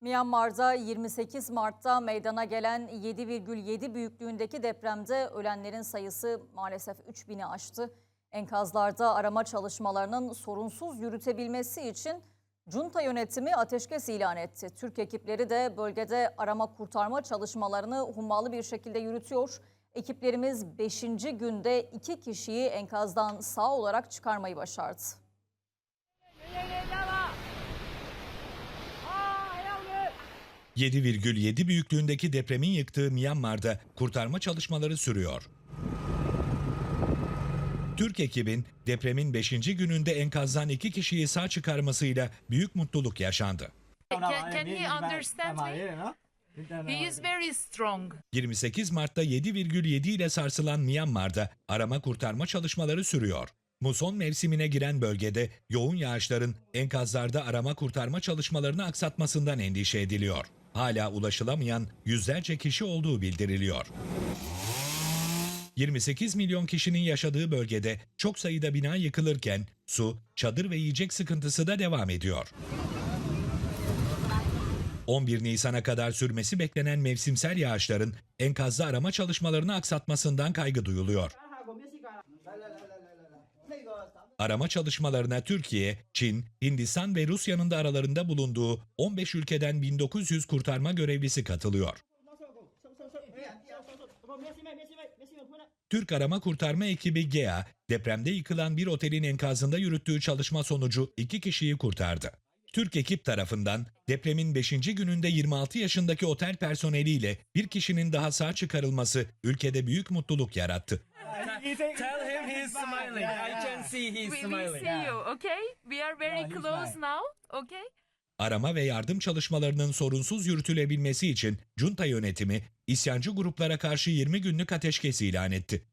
Myanmar'da 28 Mart'ta meydana gelen 7,7 büyüklüğündeki depremde ölenlerin sayısı maalesef 3000'i aştı. Enkazlarda arama çalışmalarının sorunsuz yürütebilmesi için junta yönetimi ateşkes ilan etti. Türk ekipleri de bölgede arama kurtarma çalışmalarını hummalı bir şekilde yürütüyor. Ekiplerimiz 5. günde 2 kişiyi enkazdan sağ olarak çıkarmayı başardı. 7,7 büyüklüğündeki depremin yıktığı Myanmar'da kurtarma çalışmaları sürüyor. Türk ekibin depremin 5. gününde enkazdan iki kişiyi sağ çıkarmasıyla büyük mutluluk yaşandı. Can, can he understand me? He is very strong. 28 Mart'ta 7,7 ile sarsılan Myanmar'da arama kurtarma çalışmaları sürüyor. Muson mevsimine giren bölgede yoğun yağışların enkazlarda arama kurtarma çalışmalarını aksatmasından endişe ediliyor. Hala ulaşılamayan yüzlerce kişi olduğu bildiriliyor. 28 milyon kişinin yaşadığı bölgede çok sayıda bina yıkılırken su, çadır ve yiyecek sıkıntısı da devam ediyor. 11 Nisan'a kadar sürmesi beklenen mevsimsel yağışların enkazda arama çalışmalarını aksatmasından kaygı duyuluyor. Arama çalışmalarına Türkiye, Çin, Hindistan ve Rusya'nın da aralarında bulunduğu 15 ülkeden 1900 kurtarma görevlisi katılıyor. Türk Arama Kurtarma Ekibi GEA, depremde yıkılan bir otelin enkazında yürüttüğü çalışma sonucu iki kişiyi kurtardı. Türk ekip tarafından depremin 5. gününde 26 yaşındaki otel personeliyle bir kişinin daha sağ çıkarılması ülkede büyük mutluluk yarattı. Tell him he's smiling. I can see he's We will smiling. see you, okay? We are very he's close fine. now, okay? Arama ve yardım çalışmalarının sorunsuz yürütülebilmesi için junta yönetimi isyancı gruplara karşı 20 günlük ateşkes ilan etti.